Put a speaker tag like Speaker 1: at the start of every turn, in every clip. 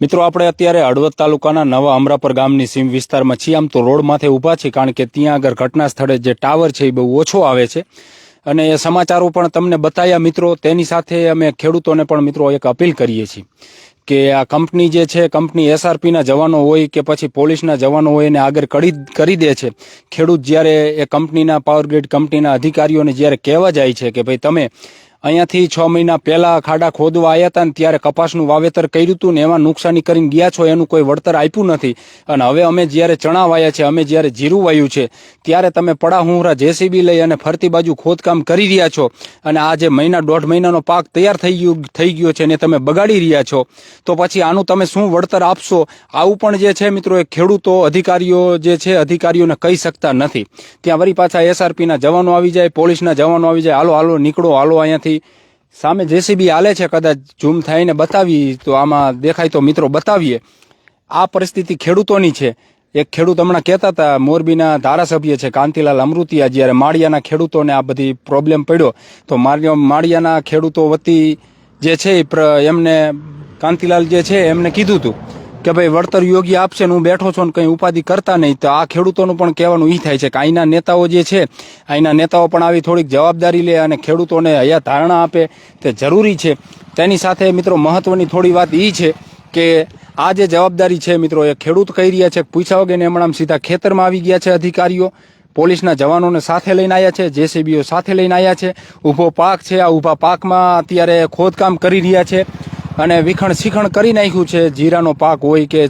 Speaker 1: મિત્રો, આપણે અત્યારે હળવદ તાલુકાના નવા અમરાપર ગામની સીમ વિસ્તારમાં છીએ. આમ તો રોડ માથે ઊભા છે, કારણ કે ત્યાં આગળ ઘટના સ્થળે જે ટાવર છે, એ બહુ ઓછો આવે છે. અને એ સમાચારો પણ તમને બતાવ્યા મિત્રો. તેની સાથે અમે ખેડૂતોને પણ, મિત્રો, એક અપીલ કરીએ છીએ કે આ કંપની જે છે, કંપની એસઆરપીના જવાનો હોય કે પછી પોલીસના જવાનો હોય, એને આગળ કરી કરી દે છે. ખેડૂત જ્યારે એ કંપનીના પાવર ગ્રીડ કંપનીના અધિકારીઓને જ્યારે કહેવા જાય છે કે, ભાઈ, તમે અહીંયાથી છ મહિના પહેલા ખાડા ખોદવા આવ્યા હતા ને ત્યારે કપાસનું વાવેતર કર્યું હતું ને એમાં નુકસાની કરીને ગયા છો એનું કોઈ વળતર આપ્યું નથી. અને હવે અમે જ્યારે ચણા વાયા છે, અમે જ્યારે જીરું વાયું છે, ત્યારે તમે પડા હુંરા જેસીબી લઈ અને ફરતી બાજુ ખોદકામ કરી રહ્યા છો. અને આ જે મહિના, દોઢ મહિનાનો પાક તૈયાર થઈ ગયો થઈ ગયો છે ને તમે બગાડી રહ્યા છો. તો પછી આનું તમે શું વળતર આપશો? આવું પણ જે છે મિત્રો, એ ખેડૂતો, અધિકારીઓ જે છે, અધિકારીઓને કહી શકતા નથી. ત્યાં વળી પાછા એસઆરપીના જવાનો આવી જાય, પોલીસના જવાનો આવી જાય, હાલો હાલો, નીકળો, હાલો, અહીંયાથી સામે જેસીબી હાલે છે, કદાચ ઝૂમ થઈને બતાવી, તો આમાં દેખાય તો મિત્રો બતાવીએ. આ પરિસ્થિતિ ખેડૂતોની છે. એક ખેડૂત હમણાં કહેતા હતા, મોરબીના ધારાસભ્ય છે, કાંતિલાલ અમૃતિયા, જ્યારે માળિયાના ખેડૂતોને આ બધી પ્રોબ્લેમ પડ્યો, તો માળિયા, માળિયાના ખેડૂતો વતી જે છે એમને, કાંતિલાલ જે છે, એમને કીધું હતું. કે ભાઈ વળતર યોગ્ય આપશે ને હું બેઠો છું ને કંઈ ઉપાધિ કરતા નહીં, તો આ ખેડૂતોનું પણ કહેવાનું એ થાય છે કે અહીંના નેતાઓ જે છે અહીંના નેતાઓ પણ આવી થોડીક જવાબદારી લે અને ખેડૂતોને હયા ધારણા આપે, તે જરૂરી છે. તેની સાથે મિત્રો મહત્વની થોડી વાત એ છે કે આ જે જવાબદારી છે મિત્રો, એ ખેડૂત કહી રહ્યા છે પૂછ્યા વગર હમણાં સીધા ખેતરમાં આવી ગયા છે અધિકારીઓ? પોલીસના જવાનોને સાથે લઈને આવ્યા છે, જેસીબીઓ સાથે લઈને આવ્યા છે, ઊભો પાક છે, આ ઊભા પાકમાં અત્યારે ખોદકામ કરી રહ્યા છે. અને વિખણ શીખણ કરી નાખ્યું છે. જીરાનો પાક હોય કે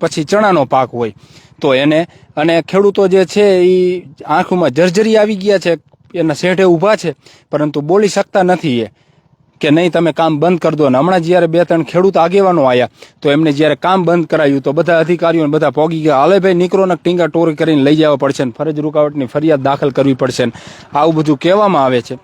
Speaker 1: પછી ચણાનો પાક હોય, તો એને અને ખેડૂતો જે છે એ આંખોમાં જર્જરી આવી ગયા છે. એના શેઠે ઊભા છે, પરંતુ બોલી શકતા નથી એ કે નહીં, તમે કામ બંધ કરી દો. અને હમણાં જ્યારે બે ત્રણ ખેડૂત આગેવાનો આવ્યા તો એમને જ્યારે કામ બંધ કરાયું, તો બધા અધિકારીઓને બધા પોગી ગયા. હાલે ભાઈ, નીકળો ને ટીંગા ટોરી કરીને લઈ જવા પડશે ને, ફરજ રૂકાવટની ફરિયાદ દાખલ કરવી પડશે ને. આવું બધું કહેવામાં આવે છે.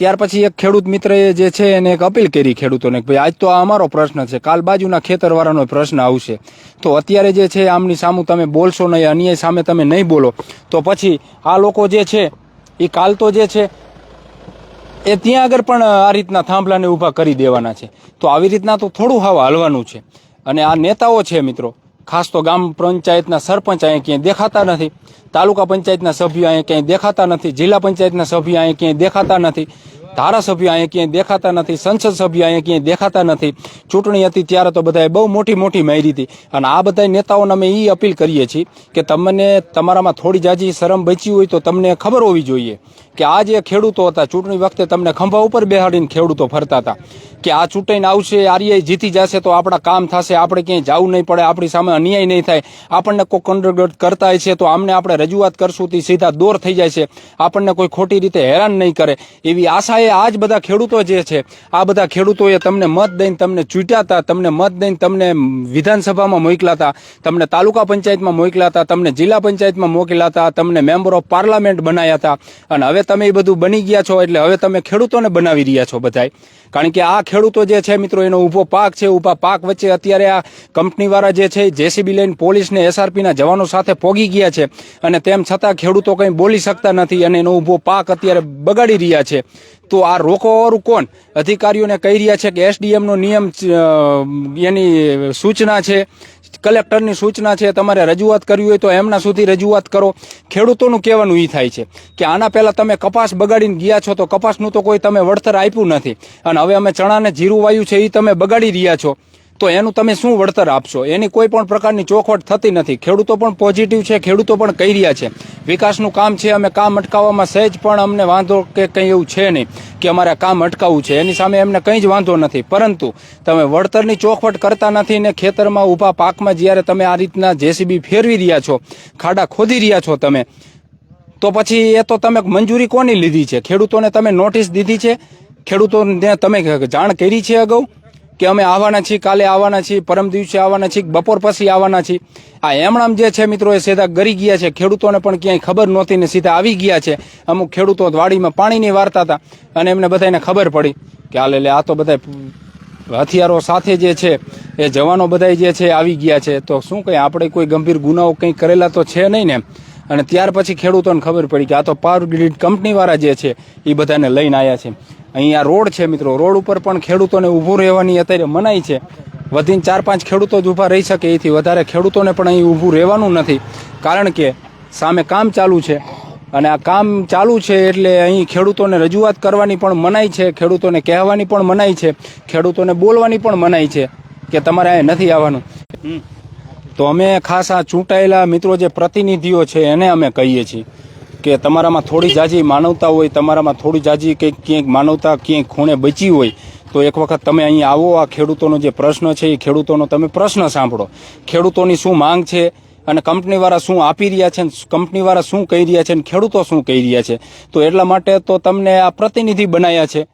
Speaker 1: ત્યાર પછી એક ખેડૂત મિત્રએ જે છે એને એક અપીલ કરી ખેડૂતોને કે ભાઈ, આજ તો આ અમારો પ્રશ્ન છે, કાલ બાજુના ખેતરવાળાનો પ્રશ્ન આવશે. તો અત્યારે જે છે આમની સામું તમે બોલશો નહીં, અન્યાય સામે તમે નહીં બોલો. તો પછી આ લોકો જે છે એ કાલ તો જે છે, એ ત્યાં આગળ પણ આ રીતના થાંભલાને ઊભા કરી દેવાના છે. તો આવી રીતના તો થોડું હવા હાલવાનું છે. અને આ નેતાઓ છે મિત્રો ખાસ તો ગામ પંચાયતના સરપંચ અહીંયા ક્યાંય દેખાતા નથી, તાલુકા પંચાયતના સભ્યો અહીંયા ક્યાંય દેખાતા નથી, જિલ્લા પંચાયતના સભ્યો અહીંયા ક્યાંય દેખાતા નથી. ધારાસભ્યો અહીંયા ક્યાંય દેખાતા નથી, સંસદ સભ્ય અહીંયા ક્યાંય દેખાતા નથી. ચૂંટણી હતી ત્યારે તો બધાએ બહુ મોટી મોટી મારી હતી. અને આ બધા નેતાઓને અમે એ અપીલ કરીએ છીએ કે તમને તમારામાં થોડી જાજી શરમ બચી હોય તો તમને ખબર હોવી જોઈએ કે આ જે ખેડૂતો હતા, ચૂંટણી વખતે તમને ખંભા ઉપર બેહાડીને ખેડૂતો ફરતા હતા. કે આ ચૂંટાઈને આવશે આર્ય જીતી જશે તો આપણા કામ થશે, આપણે ક્યાંય જવું નહીં પડે, આપણી સામે અન્યાય નહીં થાય. આપણને કોઈ કંડગટ કરતા છે તો આમને આપણે રજૂઆત કરશું તે સીધા દોર થઈ જાય છે. આપણને કોઈ ખોટી રીતે હેરાન નહીં કરે. એવી આશાએ આ જ બધા ખેડૂતો જે છે, આ બધા ખેડૂતોએ તમને મત દઈને તમને ચૂંટ્યા હતા તમને મત દઈને તમને વિધાનસભામાં મોકલા હતા તમને તાલુકા પંચાયતમાં મોકલા હતા તમને જિલ્લા પંચાયતમાં મોકલા હતા તમને મેમ્બર ઓફ પાર્લામેન્ટ બનાવ્યા હતા અને હવે તમે એ બધું બની ગયા છો, એટલે હવે તમે ખેડૂતોને બનાવી રહ્યા છો બધાય. કારણ કે આ ખેડૂતો જે છે મિત્રો, એનો ઊભો પાક છે, ઊભા પાક વચ્ચે અત્યારે આ કંપનીવાળા જે છે, જેસીબી લઈને પોલીસને એસઆરપીના જવાનો સાથે પોગી ગયા છે. અને તેમ છતાં ખેડૂતો કંઈ બોલી શકતા નથી અને એનો ઊભો પાક અત્યારે બગાડી રહ્યા છે. તો આ રોકવાવાળું કોણ? અધિકારીઓને કહી રહ્યા છે કે એસડીએમનો નિયમ એની સૂચના છે, કલેક્ટરની સૂચના છે, તમારે રજૂઆત કરવી હોય તો એમના સુધી રજૂઆત કરો. ખેડૂતોનું કહેવાનું એ થાય છે કે આના પહેલા તમે કપાસ બગાડીને ગયા છો તો કપાસનું તો કોઈ તમે વળતર આપ્યું નથી. અને હવે અમે ચણાને જીરું વાયું છે એ તમે બગાડી રહ્યા છો. તો એનું તમે શું વળતર આપશો? એની કોઈ પણ પ્રકારની ચોખવટ થતી નથી. ખેડૂતો પણ પોઝિટિવ છે, ખેડૂતો પણ કહી રહ્યા છે. વિકાસનું કામ છે, અમે કામ અટકાવવામાં સહેજ પણ અમને વાંધો કે કંઈ એવું છે નહીં કે અમારે કામ અટકાવવું છે. એની સામે એમને કંઈ જ વાંધો નથી. પરંતુ તમે વળતરની ચોખવટ કરતા નથી ને ખેતરમાં ઊભા પાકમાં જ્યારે તમે આ રીતના જેસીબી ફેરવી રહ્યા છો, ખાડા ખોદી રહ્યા છો તમે, તો પછી એ તો તમે મંજૂરી કોની લીધી છે? ખેડૂતોને તમે નોટિસ દીધી છે? ખેડૂતોને તમે જાણ કરી છે અગાઉ કે અમે આવવાના છીએ, કાલે આવવાના છીએ, પરમ દિવસે આવવાના છીએ, બપોર પછી આવવાના છીએ. આ એમણામ જે છે મિત્રો, એ સીધા ગરી ગયા છે. ખેડૂતોને પણ ક્યાંય ખબર નહોતી ને સીધા આવી ગયા છે. અમુક ખેડૂતો વાડીમાં પાણીની વાર્તા હતા અને એમને બધાને ખબર પડી કે હાલે લે આ તો બધા હથિયારો સાથે જે છે, એ જવાનો બધા જે છે આવી ગયા છે. તો શું કંઈ આપણે કોઈ ગંભીર ગુનાઓ કંઈ કરેલા તો છે નહીં ને? અને ત્યાર પછી ખેડૂતોને ખબર પડી કે આ તો પાવર ગ્રીડ કંપનીવાળા જે છે, એ બધાને લઈને આવ્યા છે. અહીંયા રોડ છે મિત્રો. રોડ ઉપર પણ ખેડૂતોને ઊભું રહેવાની અત્યારે મનાઈ છે. વધીને ચાર પાંચ ખેડૂતો જ ઊભા રહી શકે એથી વધારે ખેડૂતોને પણ અહીં ઊભું રહેવાનું નથી. કારણ કે સામે કામ ચાલુ છે અને આ કામ ચાલુ છે એટલે અહીં ખેડૂતોને રજૂઆત કરવાની પણ મનાઈ છે ખેડૂતોને કહેવાની પણ મનાઈ છે ખેડૂતોને બોલવાની પણ મનાઈ છે કે તમારે અહીં નથી આવવાનું. તો અમે ખાસ આ ચૂંટાયેલા મિત્રો જે પ્રતિનિધિઓ છે એને અમે કહીએ છીએ. કે તમારામાં થોડી જાજી માનવતા હોય, તમારામાં થોડી જાજી કંઈક ક્યાંક માનવતા ક્યાંક ખૂણે બચી હોય, તો એક વખત તમે અહીં આવો, આ ખેડૂતોનો જે પ્રશ્ન છે, એ ખેડૂતોનો તમે પ્રશ્ન સાંભળો. ખેડૂતોની શું માંગ છે અને કંપનીવાળા શું આપી રહ્યા છે, કંપનીવાળા શું કહી રહ્યા છે, અને ખેડૂતો શું કહી રહ્યા છે? તો એટલા માટે તો તમને આ પ્રતિનિધિ બનાવ્યા છે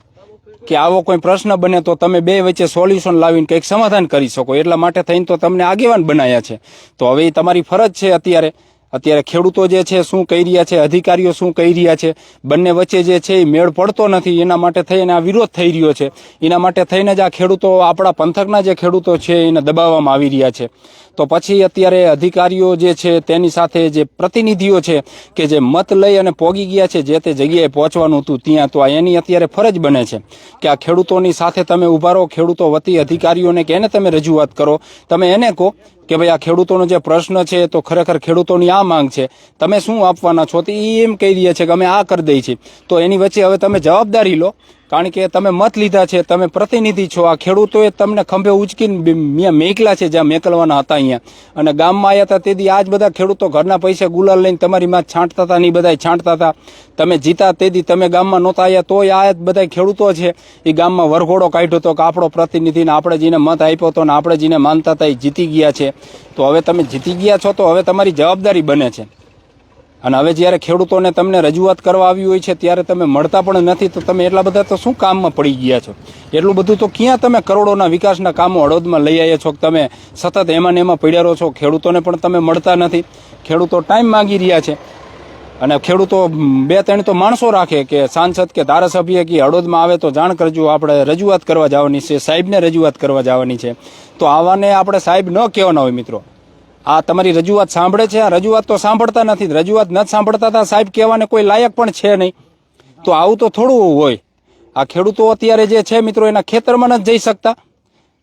Speaker 1: કે આવો કોઈ પ્રશ્ન બને તો તમે બે વચ્ચે સોલ્યુશન લાવીને કંઈક સમાધાન કરી શકો. એટલા માટે થઈને તો તમને આગેવાન બનાવ્યા છે. તો હવે એ તમારી ફરજ છે અત્યારે અત્યારે ખેડૂતો જે છે, શું કહી રહ્યા છે, અધિકારીઓ શું કહી રહ્યા છે, બંને વચ્ચે જે છે, એ મેળ પડતો નથી. એના માટે થઈને આ વિરોધ થઈ રહ્યો છે. એના માટે થઈને જ આ ખેડૂતો, આપણા પંથકના જે ખેડૂતો છે, એને દબાવવામાં આવી રહ્યા છે. તો પછી અત્યારે અધિકારીઓ જે છે, તેની સાથે જે પ્રતિનિધિઓ છે, કે જે મત લઈ અને પોગી ગયા છે, જે તે જગ્યાએ પહોંચવાનું હતું ત્યાં, તો એની અત્યારે ફરજ બને છે કે આ ખેડૂતોની સાથે તમે ઊભા રહો. ખેડૂતો વતી અધિકારીઓને કે એને તમે રજૂઆત કરો. તમે એને કહો કે ભાઈ આ ખેડૂતોનો જે પ્રશ્ન છે તો ખરેખર ખેડૂતોની આ માંગ છે. તમે શું આપવાના છો? તો એ એમ કહી રહ્યા છે કે અમે આ કરી દઈએ છીએ. તો એની વચ્ચે હવે તમે જવાબદારી લો. કારણ કે તમે મત લીધા છે, તમે પ્રતિનિધિ છો. આ ખેડૂતોએ તમને ખંભે ઉચકીને મેં મેકલા છે, જ્યાં મેકલવાના હતા અહીંયા. અને ગામમાં આવ્યા હતા તેથી જ બધા ખેડૂતો ઘરના પૈસા ગુલાલ લઈને તમારી માં છાંટતા હતા ને બધાય બધા છાંટતા હતા તમે જીતા તેથી તમે ગામમાં નહોતા આવ્યા તોય આ જ બધા ખેડૂતો છે. એ ગામમાં વરઘોડો કાઢ્યો હતો કે આપણો પ્રતિનિધિને આપણે જેને મત આપ્યો હતો ને આપણે જેને માનતા હતા એ જીતી ગયા છે. તો હવે તમે જીતી ગયા છો, તો હવે તમારી જવાબદારી બને છે. અને હવે જ્યારે ખેડૂતોને તમને રજૂઆત કરવા આવી હોય છે, ત્યારે તમે મળતા પણ નથી, તો તમે એટલા બધા તો શું કામમાં પડી ગયા છો? એટલું બધું તો ક્યાં તમે કરોડોના વિકાસના કામો હળવદમાં લઈ આવ્યા છો? તમે સતત એમાં ને એમાં પડ્યા રહો છો, ખેડૂતોને પણ તમે મળતા નથી. ખેડૂતો ટાઈમ માંગી રહ્યા છે. અને ખેડૂતો બે ત્રણ તો માણસો રાખે કે સાંસદ કે ધારાસભ્ય કે હળવદમાં આવે તો જાણ કરજો, આપણે રજૂઆત કરવા જવાની છે, સાહેબને રજૂઆત કરવા જવાની છે. તો આવાને આપણે સાહેબ ન કહેવાના હોય મિત્રો. આ તમારી રજૂઆત સાંભળે છે? આ રજૂઆત તો સાંભળતા નથી. રજૂઆત ન સાંભળતા હતા સાહેબ કહેવાને કોઈ લાયક પણ છે નહીં. તો આવું તો થોડું હોય. આ ખેડૂતો અત્યારે જે છે મિત્રો, એના ખેતરમાં નથી જઈ શકતા.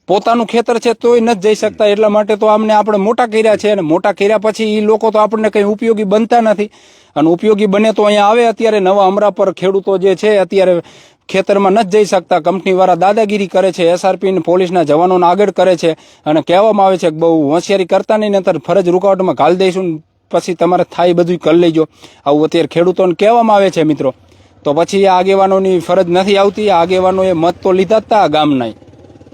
Speaker 1: પોતાનું ખેતર છે તોય નથી જઈ શકતા. એટલા માટે તો આમને આપણે મોટા કર્યા છે અને મોટા કર્યા પછી એ લોકો તો આપણને કંઈ ઉપયોગી બનતા નથી. અને ઉપયોગી બને તો અહીંયા આવે અત્યારે નવા અમરા પર ખેડૂતો જે છે, અત્યારે ખેતરમાં નથી જઈ શકતા. કંપનીવાળા દાદાગીરી કરે છે. એસઆરપીને પોલીસના જવાનોને આગળ કરે છે અને કહેવામાં આવે છે કે બહુ હોશિયારી કરતા નહીં નતર ફરજ રૂકાવટમાં ઘાલ દઈશું પછી તમારે થાય બધું કરી લેજો. આવું અત્યારે ખેડૂતોને કહેવામાં આવે છે મિત્રો. તો પછી આ આગેવાનોની ફરજ નથી આવતી. આ આગેવાનોએ મત તો લીધા હતા આ ગામના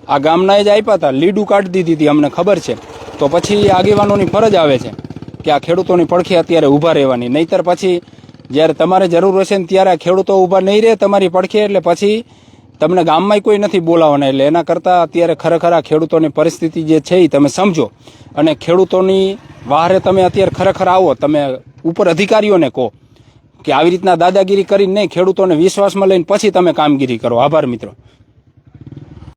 Speaker 1: આ ગામના જ આપ્યા હતા લીડું કાઢી દીધી હતી અમને ખબર છે. તો પછી આગેવાનોની ફરજ આવે છે કે આ ખેડૂતોની પડખે અત્યારે ઊભા રહેવાની. નહીતર પછી જ્યારે તમારે જરૂર હશે ને ત્યારે ખેડૂતો ઊભા નહીં રહે તમારી પડખે, એટલે પછી તમને ગામમાંય કોઈ નથી બોલાવવાના. એટલે એના કરતાં અત્યારે ખરેખર આ ખેડૂતોની પરિસ્થિતિ જે છે એ તમે સમજો. અને ખેડૂતોની વાહરે તમે અત્યારે ખરેખર આવો, તમે ઉપર અધિકારીઓને કહો કે આવી રીતના દાદાગીરી કરીને નહીં ખેડૂતોને વિશ્વાસમાં લઈને પછી તમે કામગીરી કરો. આભાર મિત્રો.